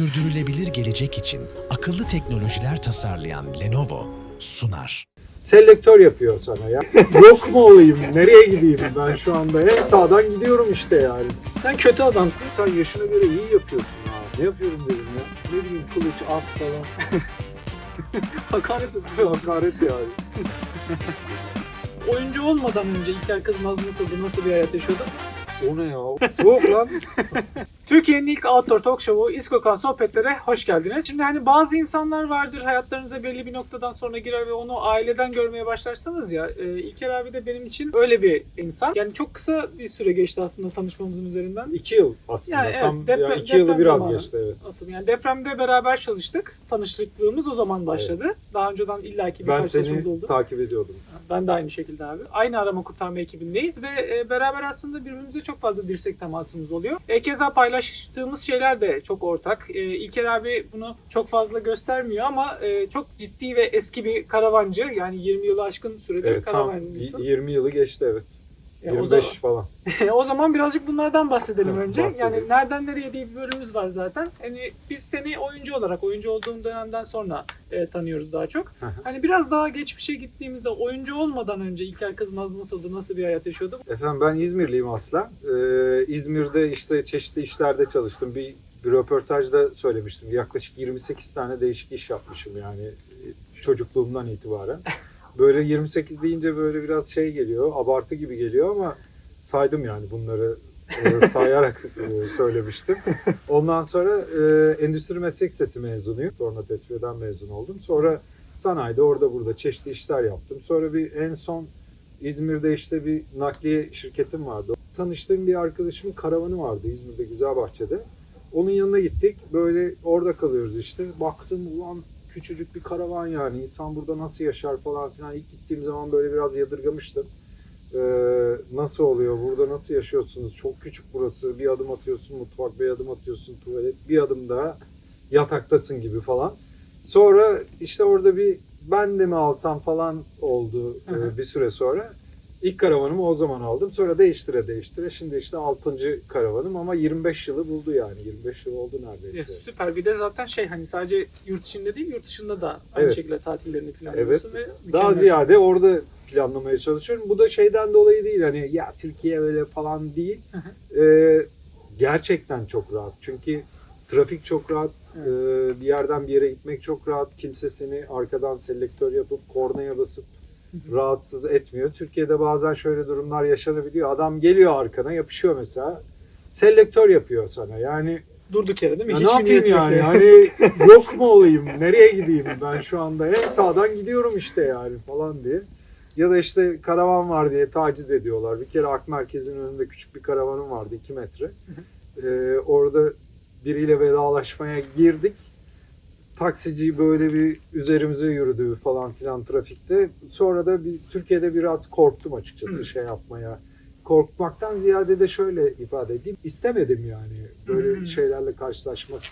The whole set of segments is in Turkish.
Sürdürülebilir gelecek için akıllı teknolojiler tasarlayan Lenovo sunar. Selektör yapıyor sana ya. Yok mu olayım? Nereye gideyim ben şu anda? En sağdan gidiyorum işte yani. Sen kötü adamsın. Sen yaşına göre iyi yapıyorsun ha. Ne yapıyorum dedim ya. Ne bileyim kılıç, at falan. hakaret ediyor. Hakaret yani. Oyuncu olmadan önce İlker Kız Naz nasıldı, nasıl bir hayat yaşıyordu? O ne ya? Soğuk lan. Türkiye'nin ilk outdoor talk show'u İskokan Sohbetlere hoş geldiniz. Şimdi hani bazı insanlar vardır hayatlarınıza belli bir noktadan sonra girer ve onu aileden görmeye başlarsınız ya. E, İlker abi de benim için öyle bir insan. Yani çok kısa bir süre geçti aslında tanışmamızın üzerinden. İki yıl aslında. Yani evet, Tam deprem- yani iki yılı biraz zamanı. geçti evet. Asıl yani depremde beraber çalıştık. Tanışıklığımız o zaman başladı. Daha önceden illaki Ben birkaç çalışmamız seni oldu. takip ediyordum. Ben de aynı şekilde abi. Aynı arama kurtarma ekibindeyiz ve e, beraber aslında birbirimize çok fazla dirsek temasımız oluyor. E, keza paylaştığımız şeyler de çok ortak. E, İlker abi bunu çok fazla göstermiyor ama e, çok ciddi ve eski bir karavancı. Yani 20 yılı aşkın süredir Evet tam karavancısın. y- 20 yılı geçti evet. E, o, 25 zaman, falan. o zaman birazcık bunlardan bahsedelim önce. bahsedelim. Yani nereden nereye diye bir bölümümüz var zaten. Hani biz seni oyuncu olarak, oyuncu olduğun dönemden sonra e, tanıyoruz daha çok. Hı hı. Hani biraz daha geçmişe gittiğimizde oyuncu olmadan önce İlker Kızmaz nasıldı, nasıl bir hayat yaşıyordu? Efendim ben İzmirliyim aslen. Ee, İzmir'de işte çeşitli işlerde çalıştım. Bir, bir röportajda söylemiştim. Yaklaşık 28 tane değişik iş yapmışım yani e, çocukluğumdan itibaren. Böyle 28 deyince böyle biraz şey geliyor, abartı gibi geliyor ama saydım yani bunları e, sayarak e, söylemiştim. Ondan sonra e, Endüstri Meslek Lisesi mezunuyum. Sonra TESFİ'den mezun oldum. Sonra sanayide orada burada çeşitli işler yaptım. Sonra bir en son İzmir'de işte bir nakliye şirketim vardı. Tanıştığım bir arkadaşımın karavanı vardı İzmir'de Güzelbahçe'de. Onun yanına gittik. Böyle orada kalıyoruz işte. Baktım ulan küçücük bir karavan yani. İnsan burada nasıl yaşar falan filan. İlk gittiğim zaman böyle biraz yadırgamıştım. Ee, nasıl oluyor? Burada nasıl yaşıyorsunuz? Çok küçük burası. Bir adım atıyorsun mutfak, bir adım atıyorsun tuvalet. Bir adım daha yataktasın gibi falan. Sonra işte orada bir ben de mi alsam falan oldu e, bir süre sonra. İlk karavanımı o zaman aldım. Sonra değiştire değiştire. Şimdi işte 6. karavanım ama 25 yılı buldu yani. 25 yıl oldu Ya, neredeyse. süper bir de zaten şey hani sadece yurt içinde değil yurt dışında da aynı Evet. şekilde tatillerini planlıyorsun ve Daha ziyade orada planlamaya çalışıyorum. Bu da şeyden dolayı değil hani ya Türkiye öyle falan değil. Ee, gerçekten çok rahat. Çünkü trafik çok rahat. Evet. Ee, bir yerden bir yere gitmek çok rahat. Kimse seni arkadan selektör yapıp kornaya basıp rahatsız etmiyor. Türkiye'de bazen şöyle durumlar yaşanabiliyor. Adam geliyor arkana yapışıyor mesela. Selektör yapıyor sana. Yani durduk yere değil mi? ya Hiç ne yapayım yani? yani? Hani yok mu olayım? Nereye gideyim ben şu anda? En sağdan gidiyorum işte yani falan diye. Ya da işte karavan var diye taciz ediyorlar. Bir kere Ak Merkez'in önünde küçük bir karavanım vardı 2 metre. Ee, orada biriyle vedalaşmaya girdik. Taksici böyle bir üzerimize yürüdü falan filan trafikte. Sonra da bir, Türkiye'de biraz korktum açıkçası Hı. şey yapmaya. Korkmaktan ziyade de şöyle ifade edeyim. istemedim yani. Böyle Hı. şeylerle karşılaşmak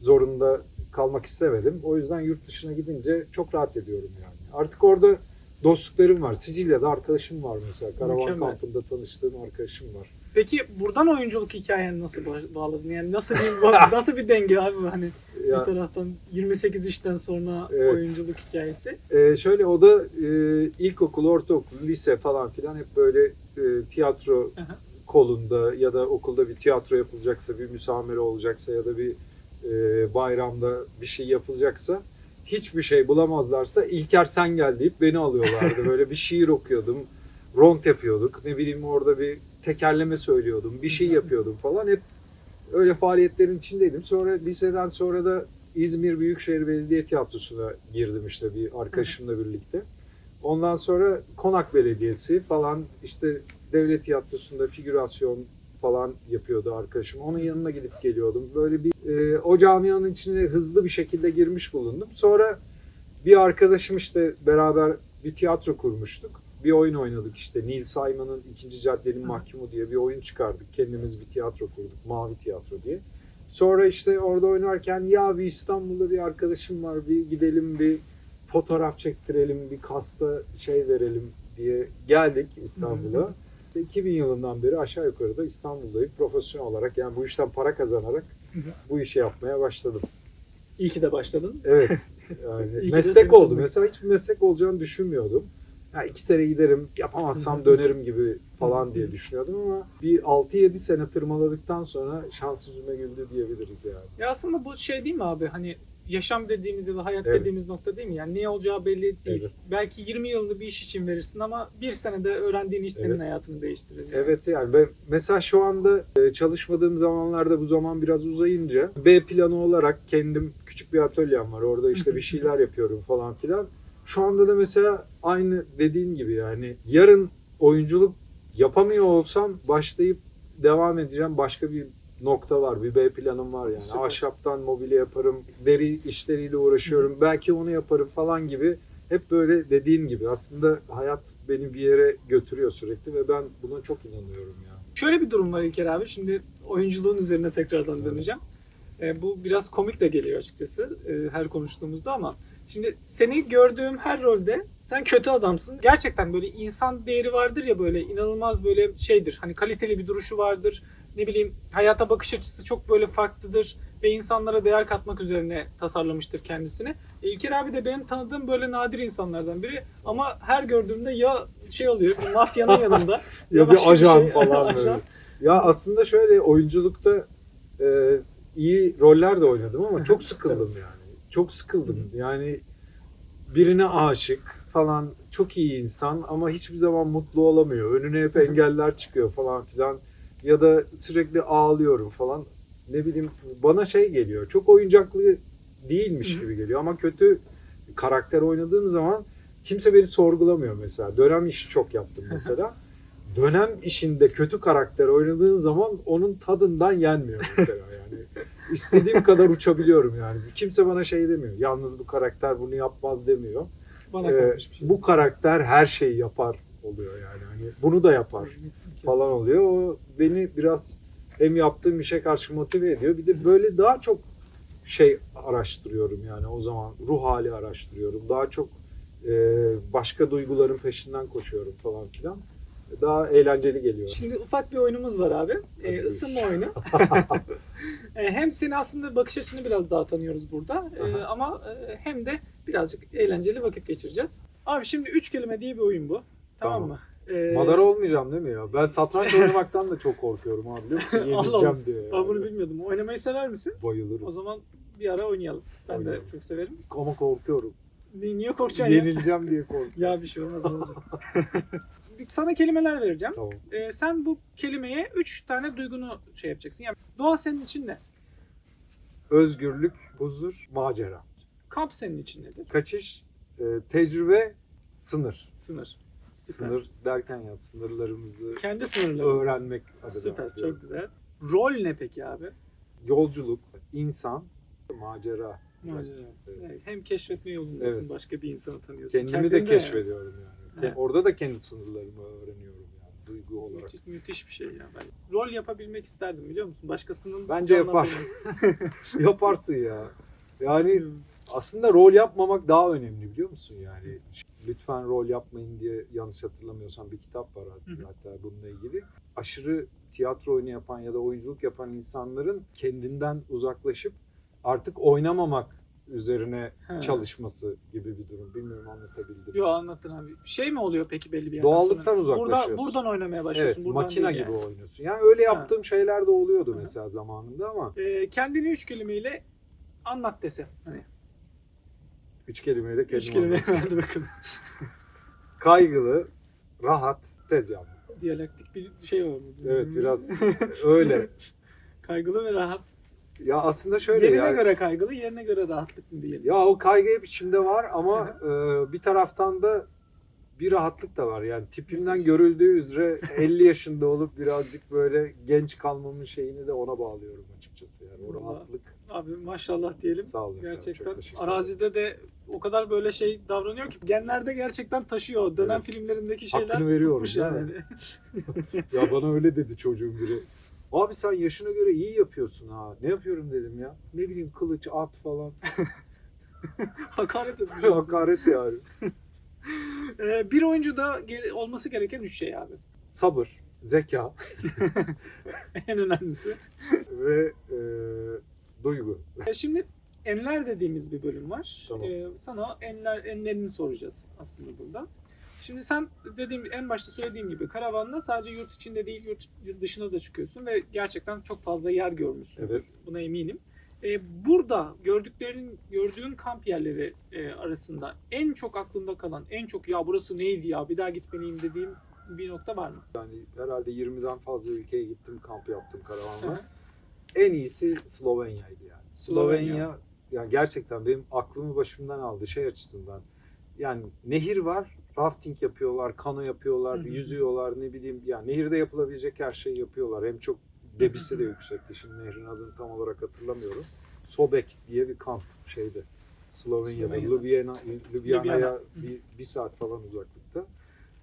zorunda kalmak istemedim. O yüzden yurt dışına gidince çok rahat ediyorum yani. Artık orada dostluklarım var. Sicilya'da arkadaşım var mesela. Karavan Mükemmel. kampında tanıştığım arkadaşım var. Peki buradan oyunculuk hikayeni nasıl ba- bağladın? Yani nasıl bir nasıl bir denge abi hani Ya, bir taraftan 28 işten sonra Evet. oyunculuk hikayesi. Ee, şöyle o da e, ilkokul, ortaokul, lise falan filan hep böyle e, tiyatro Aha. kolunda ya da okulda bir tiyatro yapılacaksa, bir müsamere olacaksa ya da bir e, bayramda bir şey yapılacaksa hiçbir şey bulamazlarsa İlker sen gel deyip beni alıyorlardı. Böyle bir şiir okuyordum, ront yapıyorduk. Ne bileyim orada bir tekerleme söylüyordum, bir şey yapıyordum falan. Hep öyle faaliyetlerin içindeydim. Sonra liseden sonra da İzmir Büyükşehir Belediye Tiyatrosu'na girdim işte bir arkadaşımla birlikte. Ondan sonra Konak Belediyesi falan işte devlet tiyatrosunda figürasyon falan yapıyordu arkadaşım. Onun yanına gidip geliyordum. Böyle bir e, o camianın içine hızlı bir şekilde girmiş bulundum. Sonra bir arkadaşım işte beraber bir tiyatro kurmuştuk. Bir oyun oynadık işte. Neil Simon'ın İkinci Caddenin Mahkumu diye bir oyun çıkardık. Kendimiz bir tiyatro kurduk. Mavi Tiyatro diye. Sonra işte orada oynarken ya bir İstanbul'da bir arkadaşım var bir gidelim bir fotoğraf çektirelim bir kasta şey verelim diye geldik İstanbul'a. İşte 2000 yılından beri aşağı yukarı da İstanbul'dayım profesyonel olarak yani bu işten para kazanarak bu işi yapmaya başladım. İyi ki de başladın. Evet. Yani meslek oldu. Mesela hiç meslek olacağını düşünmüyordum. Ya iki sene giderim, yapamazsam dönerim gibi falan diye düşünüyordum ama bir 6-7 sene tırmaladıktan sonra şans yüzüme güldü diyebiliriz yani. Ya aslında bu şey değil mi abi? Hani yaşam dediğimiz ya da hayat Evet. dediğimiz nokta değil mi? Yani ne olacağı belli değil. Evet. Belki 20 yılını bir iş için verirsin ama bir senede öğrendiğin iş senin Evet. hayatını değiştirir. yani. Evet yani ben mesela şu anda e, çalışmadığım zamanlarda bu zaman biraz uzayınca B planı olarak kendim küçük bir atölyem var. Orada işte bir şeyler yapıyorum falan filan. Şu anda da mesela aynı dediğin gibi yani yarın oyunculuk yapamıyor olsam başlayıp devam edeceğim başka bir nokta var. Bir B planım var yani. Süper. Ahşaptan mobilya yaparım, deri işleriyle uğraşıyorum. Belki onu yaparım falan gibi. Hep böyle dediğin gibi aslında hayat beni bir yere götürüyor sürekli ve ben buna çok inanıyorum ya. Şöyle bir durum var İlker abi. Şimdi oyunculuğun üzerine tekrardan Evet. döneceğim. E, bu biraz komik de geliyor açıkçası e, her konuştuğumuzda ama şimdi seni gördüğüm her rolde sen kötü adamsın. Gerçekten böyle insan değeri vardır ya böyle inanılmaz böyle şeydir. Hani kaliteli bir duruşu vardır. Ne bileyim hayata bakış açısı çok böyle farklıdır ve insanlara değer katmak üzerine tasarlamıştır kendisini. E, İlker abi de benim tanıdığım böyle nadir insanlardan biri ama her gördüğümde ya şey oluyor bir mafyanın yanında Ya başka bir ajan şey- falan böyle. Ajan. Ya aslında şöyle oyunculukta e, iyi roller de oynadım ama çok sıkıldım yani. Çok sıkıldım. Yani birine aşık falan çok iyi insan ama hiçbir zaman mutlu olamıyor. Önüne hep engeller çıkıyor falan filan. Ya da sürekli ağlıyorum falan. Ne bileyim bana şey geliyor. Çok oyuncaklı değilmiş gibi geliyor ama kötü karakter oynadığım zaman kimse beni sorgulamıyor mesela. Dönem işi çok yaptım mesela. Dönem işinde kötü karakter oynadığın zaman onun tadından yenmiyor mesela yani. İstediğim kadar uçabiliyorum yani. Kimse bana şey demiyor. Yalnız bu karakter bunu yapmaz demiyor. Bana Ee, kalmış bir şey. bu karakter her şeyi yapar oluyor yani. Hani bunu da yapar falan oluyor. O beni biraz hem yaptığım işe karşı motive ediyor. Bir de böyle daha çok şey araştırıyorum yani o zaman ruh hali araştırıyorum. Daha çok e, başka duyguların peşinden koşuyorum falan filan. Daha eğlenceli geliyor. Şimdi ufak bir oyunumuz var abi. Ee, ısınma oyunu. Ee, hem seni aslında bakış açını biraz daha tanıyoruz burada. Ee, Aha. ama e, hem de birazcık eğlenceli vakit geçireceğiz. Abi şimdi üç kelime diye bir oyun bu. Tamam, Tamam. mı? Ee, Madara olmayacağım değil mi ya? Ben satranç oynamaktan da çok korkuyorum abi biliyor musun? Yenileceğim diye. Yani. Ben bunu bilmiyordum. Oynamayı sever misin? Bayılırım. O zaman bir ara oynayalım. Ben de Oynayalım. çok severim. Ama korkuyorum. Ni- Niye korkacaksın ya? Yenileceğim diye korkuyorum. Ya bir şey olmaz. Sana kelimeler vereceğim. Tamam. Ee, sen bu kelimeye üç tane duygunu şey yapacaksın. Yani doğa senin için ne? Özgürlük, huzur, macera. Kamp senin için nedir? Kaçış, e, tecrübe, sınır. Sınır. Süper. Sınır derken ya sınırlarımızı Kendi sınırlarımız. öğrenmek. Süper, diyorum. çok güzel. Rol ne peki abi? Yolculuk, insan, macera. Macera. Evet. Evet, hem keşfetme yolundasın, Evet. başka bir insanı tanıyorsun. Kendimi de Kendini keşfediyorum yani. Evet. Orada da kendi sınırlarımı öğreniyorum yani duygu olarak. Müthiş, müthiş bir şey ya. Ben rol yapabilmek isterdim biliyor musun? Başkasının Bence yaparsın. Yaparsın ya. Yani aslında rol yapmamak daha önemli biliyor musun yani? Lütfen rol yapmayın diye yanlış hatırlamıyorsam bir kitap var hatta bununla ilgili. Aşırı tiyatro oyunu yapan ya da oyunculuk yapan insanların kendinden uzaklaşıp artık oynamamak üzerine He. çalışması gibi bir durum. Bilmiyorum anlatabildim. Yo anlattın abi. Şey mi oluyor peki belli bir yerden Doğallıktan sonra? uzaklaşıyorsun. Burada, buradan oynamaya Evet, başlıyorsun. buradan makina gibi yani. oynuyorsun. Yani öyle Ha. yaptığım şeyler de oluyordu Hı. mesela zamanında ama Ee, kendini üç kelimeyle anlat desem. Hani üç kelimeyle üç kendim kelime anlatayım. hadi bakalım. Kaygılı, rahat, tez yanlı. Diyalektik bir şey var. Evet biraz öyle. Kaygılı ve rahat. Ya aslında şöyle yerine ya. göre kaygılı, yerine göre rahatlık mı diyelim? Ya o kaygı hep içimde var ama e, bir taraftan da bir rahatlık da var. Yani tipimden görüldüğü üzere 50 yaşında olup birazcık böyle genç kalmamın şeyini de ona bağlıyorum açıkçası. Yani o rahatlık. Abi maşallah diyelim. Sağ olun. Gerçekten arazide de o kadar böyle şey davranıyor ki genlerde gerçekten taşıyor. Dönem Evet. filmlerindeki şeyler Hakkını veriyorum, yani. Ya bana öyle dedi çocuğum biri. Abi sen yaşına göre iyi yapıyorsun ha. Ne yapıyorum dedim ya. Ne bileyim kılıç, at falan. Hakaret etmiş. Hakaret yani. Ee, bir oyuncuda ge- olması gereken üç şey abi. Sabır, zeka en önemlisi. ve e, duygu. E, Şimdi enler dediğimiz bir bölüm var. Tamam. E, sana enler enlerini soracağız aslında burada. Şimdi sen dediğim en başta söylediğim gibi karavanla sadece yurt içinde değil yurt, dışına da çıkıyorsun ve gerçekten çok fazla yer görmüşsün. Evet. Buna eminim. E, burada gördüklerin gördüğün kamp yerleri e, arasında en çok aklında kalan, en çok ya burası neydi ya bir daha gitmeliyim dediğin bir nokta var mı? Yani herhalde 20'den fazla ülkeye gittim, kamp yaptım karavanla. En iyisi Slovenya'ydı yani. Slovenya. Slovenya yani gerçekten benim aklımı başımdan aldı şey açısından. Yani nehir var, rafting yapıyorlar, kano yapıyorlar, Hı hı. yüzüyorlar ne bileyim. Yani nehirde yapılabilecek her şeyi yapıyorlar. Hem çok debisi de yüksekti. Şimdi nehrin adını tam olarak hatırlamıyorum. Sobek diye bir kamp şeyde. Slovenya'da. Ljubljana, Ljubljana'ya Ljubljana. bir, bir saat falan uzaklıkta.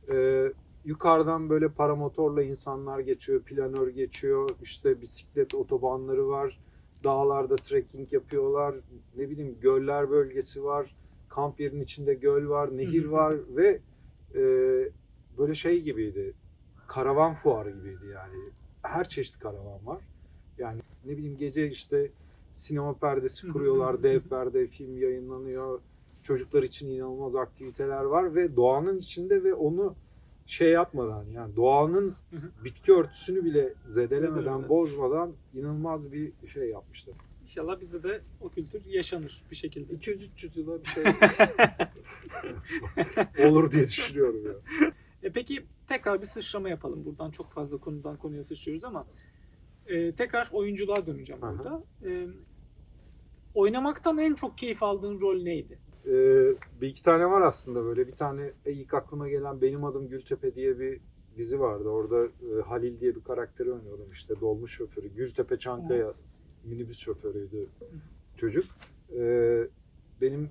Ee, yukarıdan böyle paramotorla insanlar geçiyor, planör geçiyor, işte bisiklet otobanları var, dağlarda trekking yapıyorlar, ne bileyim göller bölgesi var, kamp yerinin içinde göl var, nehir var ve e, böyle şey gibiydi, karavan fuarı gibiydi yani. Her çeşit karavan var. Yani ne bileyim gece işte sinema perdesi kuruyorlar, dev perde, film yayınlanıyor. Çocuklar için inanılmaz aktiviteler var ve doğanın içinde ve onu şey yapmadan yani doğanın bitki örtüsünü bile Zedelemeden. bozmadan inanılmaz bir şey yapmışlar. İnşallah bizde de o kültür yaşanır bir şekilde. 200-300 yıla bir şey olur diye düşünüyorum ya. E peki tekrar bir sıçrama yapalım. Buradan çok fazla konudan konuya sıçrıyoruz ama e, tekrar oyunculuğa döneceğim Aha. burada. E, oynamaktan en çok keyif aldığın rol neydi? Ee, bir iki tane var aslında böyle. Bir tane ilk aklıma gelen Benim Adım Gültepe diye bir dizi vardı. Orada e, Halil diye bir karakteri oynuyordum işte dolmuş şoförü. Gültepe Çankaya minibüs şoförüydü çocuk. Ee, benim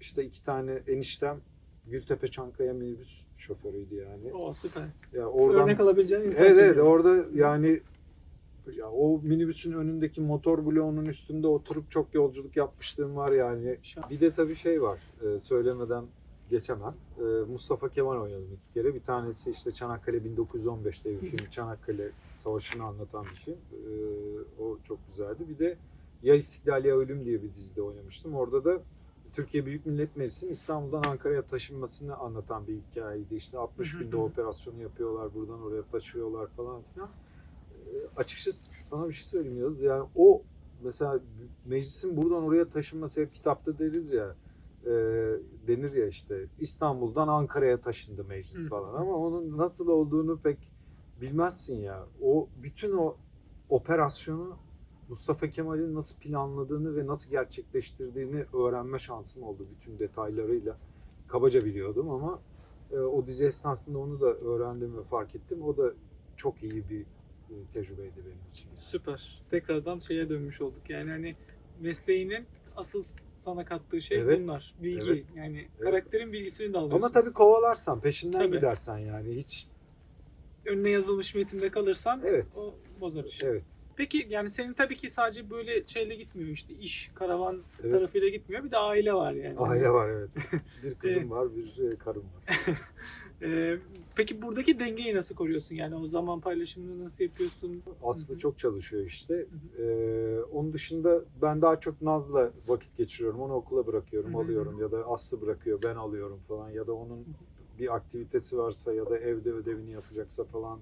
işte iki tane eniştem Gültepe Çankaya minibüs şoförüydü yani. O süper. Ya oradan Örnek alabileceğin insan. Evet evet orada yani ya o minibüsün önündeki motor bloğunun üstünde oturup çok yolculuk yapmışlığım var yani. Bir de tabii şey var e, söylemeden geçemem. E, Mustafa Kemal oynadım iki kere. Bir tanesi işte Çanakkale 1915'te bir film. Çanakkale Savaşı'nı anlatan bir film. E, o çok güzeldi. Bir de Ya İstiklal Ya Ölüm diye bir dizide oynamıştım. Orada da Türkiye Büyük Millet Meclisi'nin İstanbul'dan Ankara'ya taşınmasını anlatan bir hikayeydi. İşte 60 Hı hı günde operasyonu yapıyorlar, buradan oraya taşıyorlar falan filan. E, açıkçası sana bir şey söyleyeyim Yağız. Yani o mesela meclisin buradan oraya taşınması hep kitapta deriz ya e, denir ya işte İstanbul'dan Ankara'ya taşındı meclis falan ama onun nasıl olduğunu pek bilmezsin ya. O bütün o operasyonu Mustafa Kemal'in nasıl planladığını ve nasıl gerçekleştirdiğini öğrenme şansım oldu bütün detaylarıyla. Kabaca biliyordum ama e, o dizi esnasında onu da öğrendim ve fark ettim. O da çok iyi bir e, tecrübeydi benim için. Süper. Tekrardan şeye dönmüş olduk. Yani hani mesleğinin asıl sana kattığı şey Evet, bunlar. Bilgi. evet. Yani karakterin bilgisini de alıyorsun. Ama tabii kovalarsan, peşinden Tabii. gidersen yani hiç önüne yazılmış metinde kalırsan Evet. o bozar işi. evet. Peki yani senin tabii ki sadece böyle şeyle gitmiyor işte iş, karavan Evet. tarafıyla gitmiyor. Bir de aile var yani. Aile var evet. Bir kızım Evet. var, bir e, karım var. Ee, peki buradaki dengeyi nasıl koruyorsun? Yani o zaman paylaşımını nasıl yapıyorsun? Aslı çok çalışıyor işte. Ee, onun dışında ben daha çok Naz'la vakit geçiriyorum. Onu okula bırakıyorum, Hı hı. alıyorum ya da Aslı bırakıyor, ben alıyorum falan ya da onun bir aktivitesi varsa ya da evde ödevini yapacaksa falan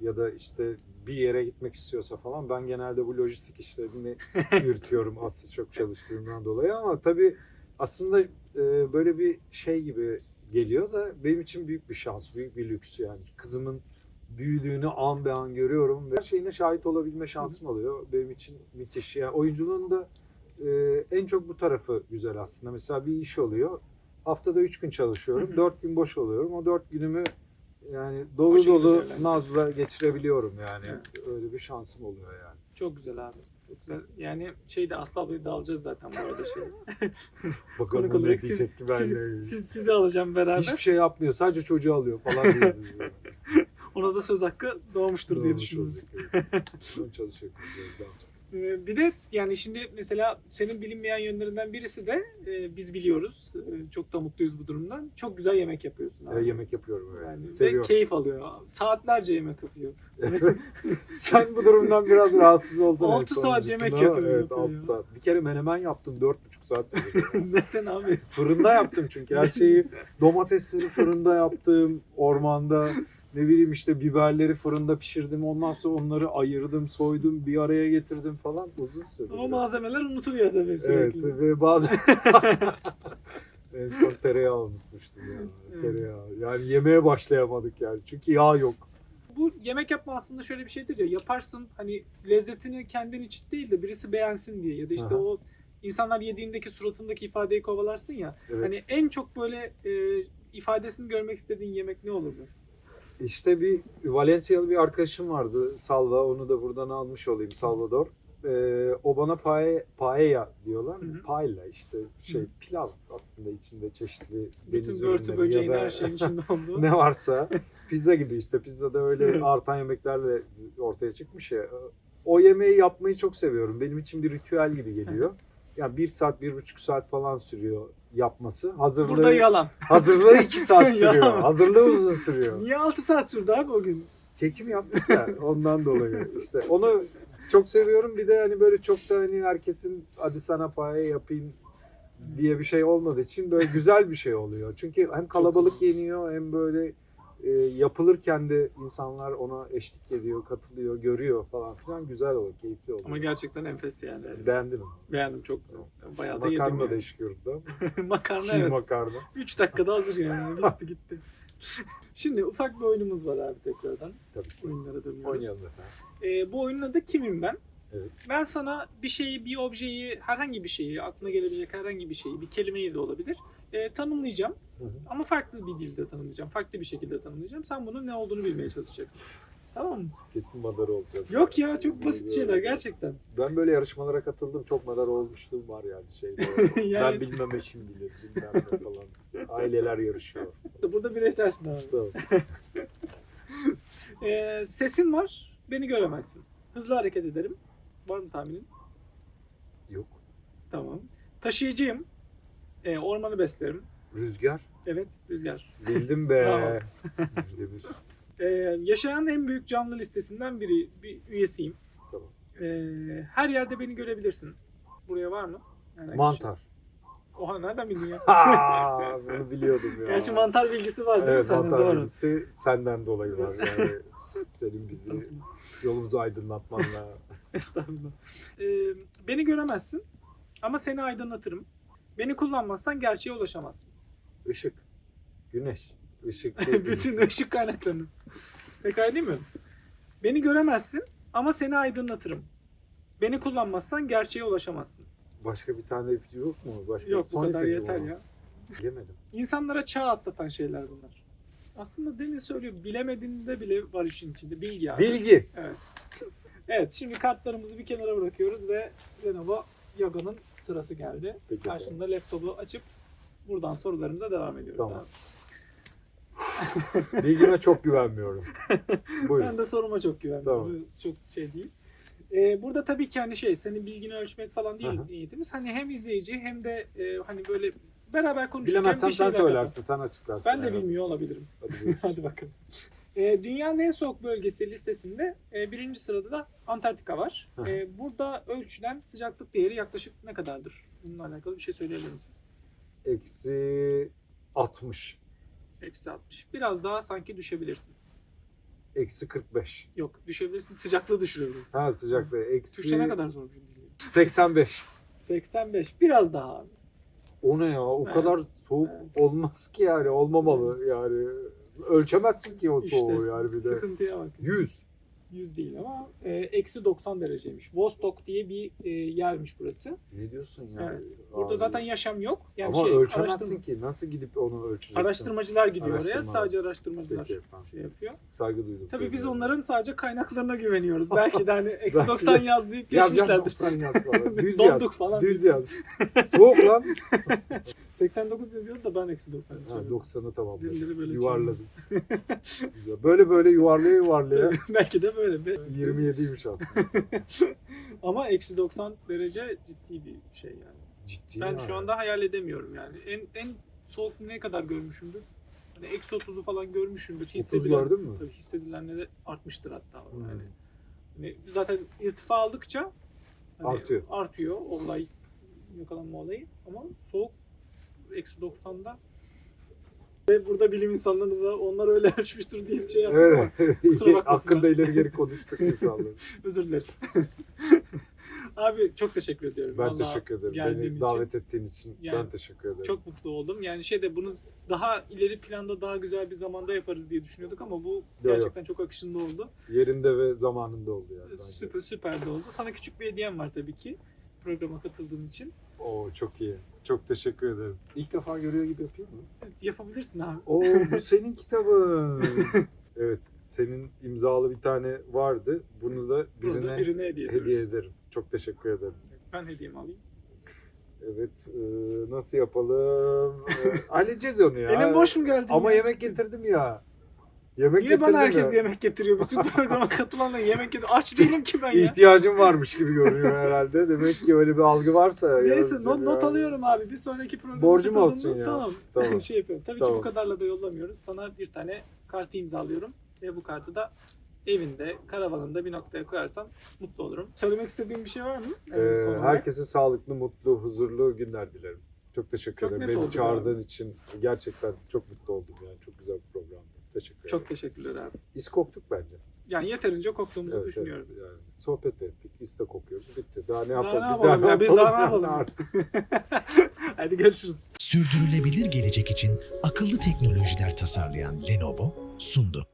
ya da işte bir yere gitmek istiyorsa falan ben genelde bu lojistik işlerini yürütüyorum Aslı çok çalıştığından dolayı ama tabii aslında e, böyle bir şey gibi geliyor da benim için büyük bir şans, büyük bir lüks yani. Kızımın büyüdüğünü an be an görüyorum ve her şeyine şahit olabilme şansım oluyor. Benim için müthiş. Yani oyunculuğun da e, en çok bu tarafı güzel aslında. Mesela bir iş oluyor. Haftada 3 gün çalışıyorum. Hı hı. 4 gün boş oluyorum. O 4 günümü yani dolu dolu nazla geçirebiliyorum yani. Evet. Öyle bir şansım oluyor yani. Çok güzel abi. Çok güzel. Yani şeyde Aslı ablayı da alacağız zaten bu arada şey. Bakalım Konuk ne siz, diyecek ki ben siz, ne- siz- sizi alacağım beraber. Hiçbir şey yapmıyor. Sadece çocuğu alıyor falan diyor. Ona da söz hakkı doğmuştur diye Doğru, düşünüyorum. çalışacak, evet. Bunun çalışacak kızcağız daha? Ee, Bir de yani şimdi mesela senin bilinmeyen yönlerinden birisi de e, biz biliyoruz. E, Çok da mutluyuz bu durumdan. Çok güzel yemek yapıyorsun. abi. Evet, yemek yapıyorum evet. Yani ve Seviyorum. keyif alıyor. Saatlerce yemek yapıyor. Sen bu durumdan biraz rahatsız oldun. en Altı saat sonuncusunda. yemek yapıyorum, Evet yapıyorum 6 saat. Bir kere menemen yaptım 4,5 saat. Neden abi? Fırında yaptım çünkü her şeyi domatesleri fırında yaptım, ormanda ne bileyim işte biberleri fırında pişirdim. Ondan sonra onları ayırdım, soydum, bir araya getirdim falan. Uzun sürdü. Ama biraz. malzemeler unutuluyor tabii Evet sürekli. ve bazen en son tereyağı unutmuştum ya. Evet. Tereyağı. Yani yemeğe başlayamadık yani. Çünkü yağ yok. Bu yemek yapma aslında şöyle bir şeydir ya yaparsın hani lezzetini kendin için değil de birisi beğensin diye ya da işte Aha. o insanlar yediğindeki suratındaki ifadeyi kovalarsın ya. Evet. Hani en çok böyle e, ifadesini görmek istediğin yemek ne olurdu? İşte bir Valencialı bir arkadaşım vardı Salva. Onu da buradan almış olayım Salvador. Ee, o bana pae, paella diyorlar. Hı hı. Paella işte şey Hı. pilav aslında içinde çeşitli Bütün deniz börtü ürünleri ya da her şeyin içinde olduğu. ne varsa pizza gibi işte pizza da öyle artan yemeklerle ortaya çıkmış ya. O yemeği yapmayı çok seviyorum. Benim için bir ritüel gibi geliyor. Yani bir saat, bir buçuk saat falan sürüyor yapması. Hazırlığı, Burada yalan. hazırlığı iki saat sürüyor. Hazırlığı uzun sürüyor. Niye 6 saat sürdü abi o gün? Çekim yaptık ya ondan dolayı. işte onu çok seviyorum. Bir de hani böyle çok da hani herkesin hadi sana paye yapayım diye bir şey olmadığı için böyle güzel bir şey oluyor. Çünkü hem kalabalık yeniyor hem böyle e, yapılırken de insanlar ona eşlik ediyor, katılıyor, görüyor falan filan güzel oluyor, keyifli oluyor. Ama gerçekten enfes yani. Beğendim. Beğendim çok. Bayağı da yedim. Makarna da yani. eşlik yorumda. Makarna Çiğ evet. makarna. 3 dakikada hazır yani. Gitti gitti. Şimdi ufak bir oyunumuz var abi tekrardan. Tabii ki. Oyunlara dönüyoruz. Oynayalım efendim. Ee, bu oyunun adı Kimim Ben? Evet. Ben sana bir şeyi, bir objeyi, herhangi bir şeyi, aklına gelebilecek herhangi bir şeyi, bir kelimeyi de olabilir, e, tanımlayacağım. Hı hı. Ama farklı bir dilde tanımlayacağım, farklı bir şekilde tanımlayacağım. Sen bunun ne olduğunu bilmeye çalışacaksın. Tamam mı? Kesin madara olacak. Yok ya çok basit şeyler gerçekten. Ben böyle yarışmalara katıldım. Çok madara olmuşluğum var yani şeyde. Yani- Ben bilmem eşim bilir. Bilmem ne falan. Aileler yarışıyor. Burada bireyselsin abi. Tamam. Ee, sesin var, beni göremezsin. Hızlı hareket ederim. Var mı tahminin? Yok. Tamam. Taşıyıcıyım. Ee, ormanı beslerim. Rüzgar. Evet, rüzgar. Bildim be. Yüzde bir. Ee, yaşayan en büyük canlı listesinden biri, bir üyesiyim. Tamam. Ee, her yerde beni görebilirsin. Buraya var mı? Herhangi bir Mantar. Şey. Oha nereden bildin ya? Ha, bunu biliyordum ya. Gerçi mantar bilgisi var değil mi Evet sende? mantar Doğru. bilgisi senden dolayı var. Yani senin bizi yolumuzu aydınlatmanla. Estağfurullah. Ee, beni göremezsin ama seni aydınlatırım. Beni kullanmazsan gerçeğe ulaşamazsın. Işık. Güneş. Işık. Bütün ışık kaynaklarını. Pekala değil mi? Beni göremezsin ama seni aydınlatırım. Beni kullanmazsan gerçeğe ulaşamazsın. Başka bir tane ipucu yok mu? Başka Yok bu kadar yeter ya. Bilemedim. İnsanlara çağ atlatan şeyler bunlar. Aslında demin söylüyor bilemediğinde bile var işin içinde. Bilgi abi. Bilgi. Evet şimdi kartlarımızı bir kenara bırakıyoruz ve Lenovo Yogo'nun sırası geldi. Peki Karşında laptopu açıp buradan sorularımıza devam ediyoruz. Tamam. abi. Bilgime çok güvenmiyorum. Buyurun. Ben de soruma çok güvenmiyorum. Tamam. Çok şey değil. Ee, burada tabii ki hani şey senin bilgini ölçmek falan değil Aha. niyetimiz. Hani hem izleyici hem de e, hani böyle beraber konuşurken Bilemezsem bir sen söylersin, sen açıklarsın. Ben de en az. bilmiyor olabilirim. Hadi. Hadi bakalım. Ee, dünyanın en soğuk bölgesi listesinde e, birinci sırada da Antarktika var. Ee, burada ölçülen sıcaklık değeri yaklaşık ne kadardır? Bununla alakalı bir şey söyleyebilir misin? Eksi 60. Eksi 60. Biraz daha sanki düşebilirsin. Eksi 45. Yok düşebilirsin. Sıcaklığı düşürebilirsin. Ha sıcaklığı. Eksi Türkçe ne kadar zor bir dil. 85. 85. Biraz daha abi. O ne ya? O Evet. kadar soğuk Evet. olmaz ki yani. Olmamalı yani. Ölçemezsin ki o soğuğu İşte yani bir de. sıkıntıya bak. 100. 100 değil ama e, eksi 90 dereceymiş. Vostok diye bir e, yermiş burası. Ne diyorsun ya? Evet. Burada Abi. zaten yaşam yok. Yani Ama şey, ölçemezsin araştırma- ki. Nasıl gidip onu ölçeceksin? Araştırmacılar gidiyor oraya. Sadece araştırmacılar Peki, şey yapıyor. Saygı duydum. Tabii biz onların sadece kaynaklarına güveniyoruz. Belki de hani eksi Belki 90 de. yaz deyip geçmişlerdir. 90 yaz falan. Düz yaz. falan. Düz yaz. Soğuk lan. 89 yazıyordu da ben eksi 90 Ha, yazıyorum. 90'ı tamamladım. Yuvarladım. Güzel. Böyle böyle yuvarlaya yuvarlaya. Belki de böyle. Bir- 27'ymiş aslında. Ama eksi 90 derece ciddi bir şey yani. Ciddi Ben ya. şu anda hayal edemiyorum yani. En en soğuk ne kadar görmüşümdür? Hani eksi 30'u falan görmüşümdür. 30 gördün mü? Tabii hissedilenle de artmıştır hatta. Hmm. Yani, hani zaten irtifa aldıkça hani Artıyor. Artıyor olay yakalanma olayı ama soğuk eksi 90'da ve burada bilim insanları da onlar öyle ölçmüştür diye bir şey yaptım Evet. Kusura bakmasınlar. Hakkında ileri geri konuştuk insanları. özür dileriz. Abi çok teşekkür ediyorum. Ben Vallahi teşekkür ederim. geldiğin Beni için. davet ettiğin için Yani ben teşekkür ederim. Çok mutlu oldum. Yani şey de bunu daha ileri planda daha güzel bir zamanda yaparız diye düşünüyorduk ama bu gerçekten çok akışında oldu. Yerinde ve zamanında oldu yani. bence. Süper süper de oldu. Sana küçük bir hediyem var tabii ki programa katıldığın için. Oo çok iyi. Çok teşekkür ederim. İlk defa görüyor gibi yapayım mı? Yapabilirsin abi. Oo bu senin kitabın. evet, senin imzalı bir tane vardı. Bunu da birine, Burada birine hediye ediyoruz. hediye ederim. Çok teşekkür ederim. Ben hediyemi alayım. Evet, e, nasıl yapalım? E, halledeceğiz onu ya. Elim boş mu geldi? Ama ya? yemek getirdim ya. Yemek Niye bana herkes ya. yemek getiriyor? Bütün programa katılanlar yemek getiriyor. Aç değilim ki ben ya. İhtiyacım varmış gibi görünüyor herhalde. Demek ki öyle bir algı varsa. Neyse not, ya. not alıyorum abi. Bir sonraki programa Borcum olsun ya. Tamam. Tamam. şey yapıyorum. Tabii Tamam. ki bu kadarla da yollamıyoruz. Sana bir tane kartı imzalıyorum. Ve bu kartı da evinde, karavanında bir noktaya koyarsan mutlu olurum. Söylemek istediğin bir şey var mı? Ee, olarak. herkese sağlıklı, mutlu, huzurlu günler dilerim. Çok teşekkür Çok ederim. Beni çağırdığın için gerçekten çok mutlu oldum yani. Çok güzel bir programdı. Teşekkür Çok ederim. teşekkürler abi. İz koktuk bence. Yani yeterince koktuğumuzu Evet, düşünüyorum. evet, yani sohbet de ettik. Biz de kokuyoruz. Bitti. Daha ne Daha yapalım? ne Biz yapalım daha Biz yapalım? daha ne yapalım? Artık. Hadi görüşürüz. Sürdürülebilir gelecek için akıllı teknolojiler tasarlayan Lenovo sundu.